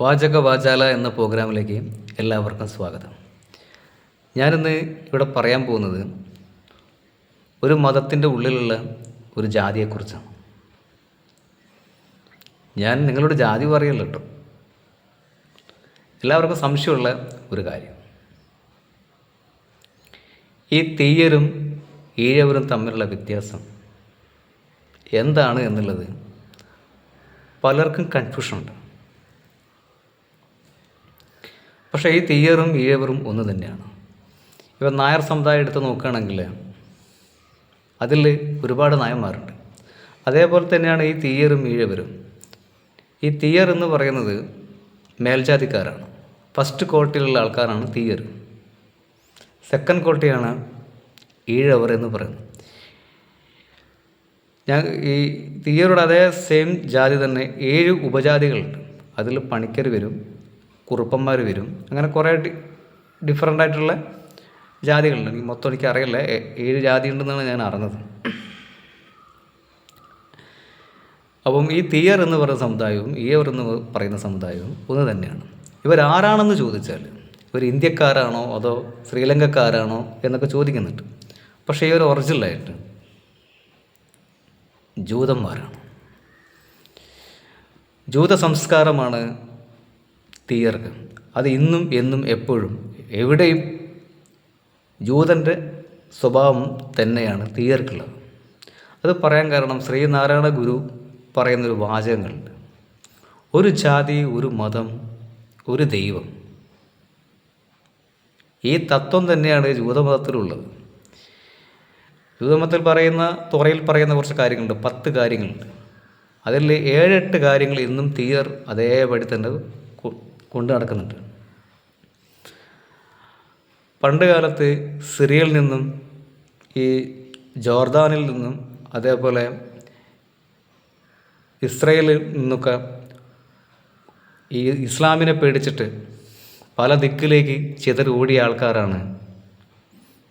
വാചക വാചാല എന്ന പ്രോഗ്രാമിലേക്ക് എല്ലാവർക്കും സ്വാഗതം. ഞാനിന്ന് ഇവിടെ പറയാൻ പോകുന്നത് ഒരു മതത്തിന്റെ ഉള്ളിലുള്ള ഒരു ജാതിയെക്കുറിച്ചാണ്. ഞാൻ നിങ്ങളോട് ജാതി പറയല്ല കേട്ടോ. എല്ലാവർക്കും സംശയമുള്ള ഒരു കാര്യം. ഈ തീയരും ഈഴവരും തമ്മിലുള്ള വ്യത്യാസം എന്താണ് എന്നുള്ളത് പലർക്കും കൺഫ്യൂഷനുണ്ട് പക്ഷേ ഈ തീയറും ഈഴവറും ഒന്ന് തന്നെയാണ്. ഇപ്പം നായർ സമുദായം എടുത്ത് നോക്കുകയാണെങ്കിൽ അതിൽ ഒരുപാട് നായന്മാരുണ്ട്. അതേപോലെ തന്നെയാണ് ഈ തീയറും ഈഴവരും. ഈ തീയർ എന്ന് പറയുന്നത് മേൽജാതിക്കാരാണ്. ഫസ്റ്റ് ക്വാളിറ്റിയിലുള്ള ആൾക്കാരാണ് തീയർ. സെക്കൻഡ് ക്വാളിറ്റിയാണ് ഈഴവർ എന്ന് പറയുന്നത്. ഞാൻ ഈ തീയറുടെ അതേ സെയിം ജാതി തന്നെ ഏഴ് ഉപജാതികളുണ്ട്. അതിൽ പണിക്കർ വരും കുറുപ്പന്മാർ വരും. അങ്ങനെ കുറേ ഡിഫറെന്റ് ആയിട്ടുള്ള ജാതികളുണ്ട്. എനിക്ക് മൊത്തം എനിക്ക് അറിയില്ല ഏഴ് ജാതി ഉണ്ടെന്നാണ് ഞാൻ അറിഞ്ഞത്. അപ്പം ഈ തീയർ എന്ന് പറയുന്ന സമുദായവും ഈയവർ എന്ന് പറയുന്ന സമുദായവും ഒന്ന് തന്നെയാണ്. ഇവരാരാണെന്ന് ചോദിച്ചാൽ ഇവർ ഇന്ത്യക്കാരാണോ അതോ ശ്രീലങ്കക്കാരാണോ എന്നൊക്കെ ചോദിക്കുന്നുണ്ട്. പക്ഷേ ഇവർ ഒറിജിനലായിട്ട് ജൂതന്മാരാണ്. ജൂത സംസ്കാരമാണ് തീയർക്ക് അത് ഇന്നും എന്നും എപ്പോഴും എവിടെയും ജൂതന്റെ സ്വഭാവം തന്നെയാണ് തീയർക്കുള്ളത് അത് പറയാൻ കാരണം ശ്രീനാരായണ ഗുരു പറയുന്നൊരു വാചകങ്ങളുണ്ട്. ഒരു ജാതി ഒരു മതം ഒരു ദൈവം. ഈ തത്വം തന്നെയാണ് ജൂതമതത്തിലുള്ളത്. ജൂതമതത്തിൽ പറയുന്ന തുറയിൽ പറയുന്ന കുറച്ച് കാര്യങ്ങളുണ്ട്. പത്ത് കാര്യങ്ങളുണ്ട്. അതിൽ ഏഴെട്ട് കാര്യങ്ങൾ ഇന്നും തീർ അതേപടി തന്നെ കൊണ്ടു നടക്കുന്നുണ്ട്. പണ്ട് കാലത്ത് സിറിയയിൽ നിന്നും ഈ ജോർദാനിൽ നിന്നും അതേപോലെ ഇസ്രയേലിൽ നിന്നൊക്കെ ഈ ഇസ്ലാമിനെ പേടിച്ചിട്ട് പല ദിക്കിലേക്ക് ചിതറി ഓടിയ ആൾക്കാരാണ്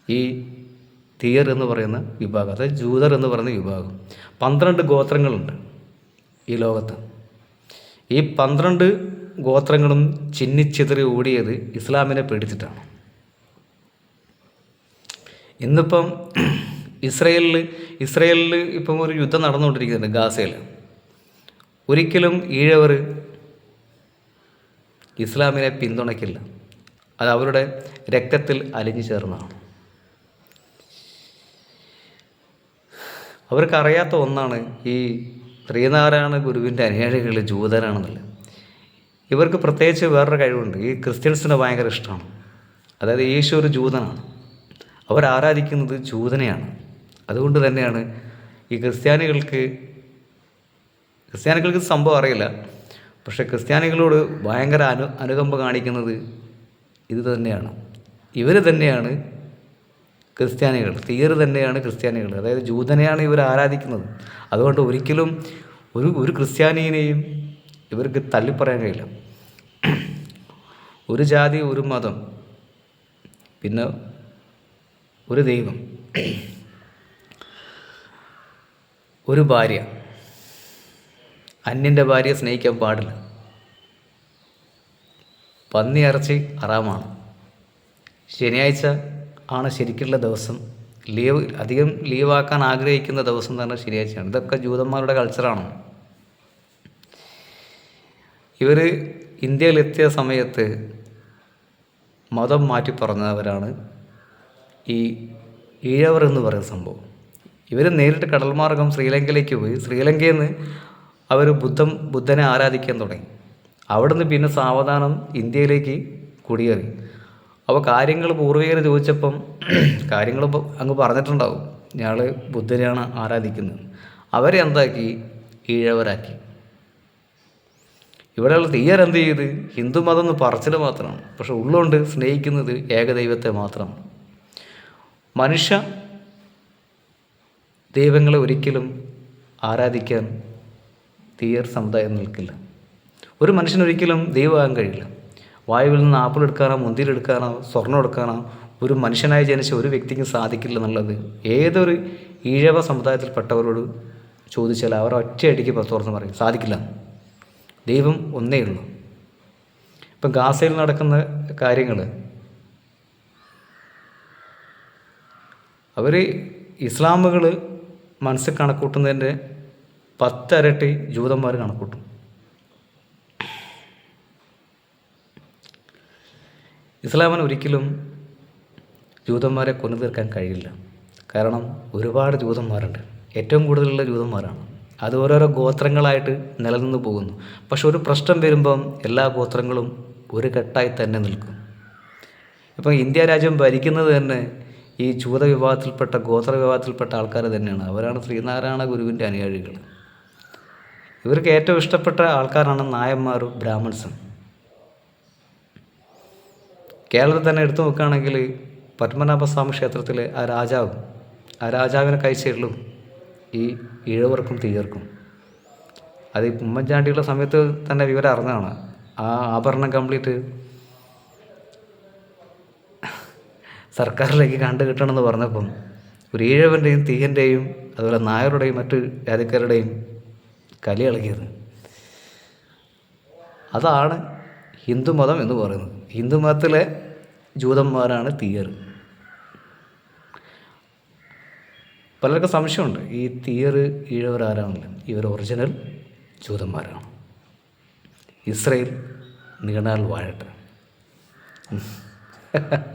ഈ തിയർ എന്ന് പറയുന്ന വിഭാഗം അതായത് ജൂതർ എന്ന് പറയുന്ന വിഭാഗം. പന്ത്രണ്ട് ഗോത്രങ്ങളുണ്ട് ഈ ലോകത്ത്. ഈ പന്ത്രണ്ട് ഗോത്രങ്ങളും ചിന്നിച്ചിതറി ഓടിയത് ഇസ്ലാമിനെ പേടിച്ചിട്ടാണ്. ഇന്നിപ്പം ഇസ്രയേലിൽ ഇസ്രയേലിൽ ഇപ്പം ഒരു യുദ്ധം നടന്നുകൊണ്ടിരിക്കുന്നുണ്ട് ഗാസയിൽ ഒരിക്കലും ഈഴവർ ഇസ്ലാമിനെ പിന്തുണയ്ക്കില്ല. അത് അവരുടെ രക്തത്തിൽ അലിഞ്ഞു ചേർന്നതാണ്. അവർക്കറിയാത്ത ഒന്നാണ് ഈ ശ്രീനാരായണ ഗുരുവിന്റെ അനുയായികൾ ജൂതരാണെന്നുള്ളത്. ഇവർക്ക് പ്രത്യേകിച്ച് വേറൊരു കഴിവുണ്ട്. ഈ ക്രിസ്ത്യൻസിനെ ഭയങ്കര ഇഷ്ടമാണ്. അതായത് യേശു ഒരു ജൂതനാണ്. അവർ ആരാധിക്കുന്നത് ജൂതനെയാണ്. അതുകൊണ്ട് തന്നെയാണ് ഈ ക്രിസ്ത്യാനികൾക്ക് ക്രിസ്ത്യാനികൾക്ക് സംഭവം അറിയില്ല. പക്ഷേ ക്രിസ്ത്യാനികളോട് ഭയങ്കര അനു അനുകമ്പ കാണിക്കുന്നത് ഇത് തന്നെയാണ്. ഇവർ തന്നെയാണ് ക്രിസ്ത്യാനികൾ. തീർ തന്നെയാണ് ക്രിസ്ത്യാനികൾ. അതായത് ജൂതനെയാണ് ഇവർ ആരാധിക്കുന്നത്. അതുകൊണ്ട് ഒരിക്കലും ഒരു ഒരു ക്രിസ്ത്യാനിയെയും ഇവർക്ക് തള്ളിപ്പറയാൻ കഴിയില്ല. ഒരു ജാതി ഒരു മതം പിന്നെ ഒരു ദൈവം ഒരു ഭാര്യ അന്യന്റെ ഭാര്യയെ സ്നേഹിക്കാൻ പാടില്ല. പന്നി ഇറച്ചി അറാമാണ്. ശനിയാഴ്ച ആണ് ശരിക്കുള്ള ദിവസം. ലീവ് അധികം ലീവാക്കാൻ ആഗ്രഹിക്കുന്ന ദിവസം തന്നെ ശനിയാഴ്ചയാണ്. ഇതൊക്കെ ജൂതന്മാരുടെ കൾച്ചറാണ് ഇവർ ഇന്ത്യയിലെത്തിയ സമയത്ത് മതം മാറ്റി പറഞ്ഞവരാണ് ഈ ഈഴവർ എന്ന് പറയുന്ന സംഭവം. ഇവർ നേരിട്ട് കടൽമാർഗം ശ്രീലങ്കയിലേക്ക് പോയി. ശ്രീലങ്കയിൽ നിന്ന് അവർ ബുദ്ധം ബുദ്ധനെ ആരാധിക്കാൻ തുടങ്ങി. അവിടുന്ന് പിന്നെ സാവധാനം ഇന്ത്യയിലേക്ക് കുടിയേറി. അപ്പോൾ കാര്യങ്ങൾ പൂർവികർ ചോദിച്ചപ്പം കാര്യങ്ങൾ അങ്ങ് പറഞ്ഞിട്ടുണ്ടാവും. ഞങ്ങൾ ബുദ്ധനെയാണ് ആരാധിക്കുന്നത്. അവരെ എന്താക്കി? ഈഴവരാക്കി. ഇവിടെയുള്ള തീയർ എന്ത് ചെയ്ത്? ഹിന്ദു മതം എന്ന് പറച്ചിൽ മാത്രമാണ്. പക്ഷെ ഉള്ളുകൊണ്ട് സ്നേഹിക്കുന്നത് ഏകദൈവത്തെ മാത്രമാണ്. മനുഷ്യ ദൈവങ്ങളെ ഒരിക്കലും ആരാധിക്കാൻ തീയർ സമുദായം നിൽക്കില്ല. ഒരു മനുഷ്യനൊരിക്കലും ദൈവമാകാൻ കഴിയില്ല. വായുവിൽ നിന്ന് ആപ്പിൾ എടുക്കാനോ മുന്തിരി എടുക്കാനോ സ്വർണം എടുക്കാനോ ഒരു മനുഷ്യനായി ജനിച്ച ഒരു വ്യക്തിക്കും സാധിക്കില്ല എന്നുള്ളത് ഏതൊരു ഈഴവ സമുദായത്തിൽപ്പെട്ടവരോട് ചോദിച്ചാൽ അവർ ഒറ്റയടിക്ക് പുറത്തുറന്ന് പറയും സാധിക്കില്ല. ദൈവം ഒന്നേ ഉള്ളൂ. ഇപ്പം ഗാസയിൽ നടക്കുന്ന കാര്യങ്ങൾ. അവർ ഇസ്ലാമുകൾ മനസ്സിൽ കണക്കൂട്ടുന്നതിന്റെ പത്തരട്ടി ജൂതന്മാർ കണക്കൂട്ടും. ഇസ്ലാമിന് ഒരിക്കലും ജൂതന്മാരെ കൊന്നു തീർക്കാൻ കഴിയില്ല. കാരണം ഒരുപാട് ജൂതന്മാരുണ്ട്. ഏറ്റവും കൂടുതലുള്ള ജൂതന്മാരാണ്. അത് ഓരോരോ ഗോത്രങ്ങളായിട്ട് നിലനിന്ന് പോകുന്നു. പക്ഷെ ഒരു പ്രശ്നം വരുമ്പം എല്ലാ ഗോത്രങ്ങളും ഒരു കെട്ടായി തന്നെ നിൽക്കും. ഇപ്പം ഇന്ത്യ രാജ്യം ഭരിക്കുന്നത് തന്നെ ഈ ചൂത വിഭാഗത്തിൽപ്പെട്ട ഗോത്ര വിഭാഗത്തിൽപ്പെട്ട ആൾക്കാർ തന്നെയാണ്. അവരാണ് ശ്രീനാരായണ ഗുരുവിന്റെ അനുയായികൾ. ഇവർക്ക് ഏറ്റവും ഇഷ്ടപ്പെട്ട ആൾക്കാരാണ് നായന്മാരും ബ്രാഹ്മൺസും. കേരളത്തിൽ തന്നെ എടുത്തു നോക്കുകയാണെങ്കിൽ പത്മനാഭസ്വാമി ക്ഷേത്രത്തിലെ ആ രാജാവും ആ രാജാവിനെ കഴിച്ചിട്ടുള്ളൂ ഈ ഇഴവർക്കും തീയർക്കും. അത് ഈ ഉമ്മൻചാണ്ടിയുടെ സമയത്ത് തന്നെ വിവരം അറിഞ്ഞതാണ്. ആ ആഭരണം കംപ്ലീറ്റ് സർക്കാരിലേക്ക് കണ്ടു കിട്ടണമെന്ന് പറഞ്ഞപ്പം ഒരു ഈഴവന്റെയും തീയന്റെയും അതുപോലെ നായരുടെയും മറ്റ് ജാതിക്കാരുടെയും കലി ഇളകിയത്. അതാണ് ഹിന്ദുമതം എന്ന് പറയുന്നത്. ഹിന്ദുമതത്തിലെ ജൂതന്മാരാണ് തീയർ. പലർക്കും സംശയമുണ്ട്. ഈ തീയർ ഈഴവർ ഇവർ ഒറിജിനൽ ജൂതന്മാരാണ്. ഇസ്രയേൽ നീണാൽ വാഴട്ടെ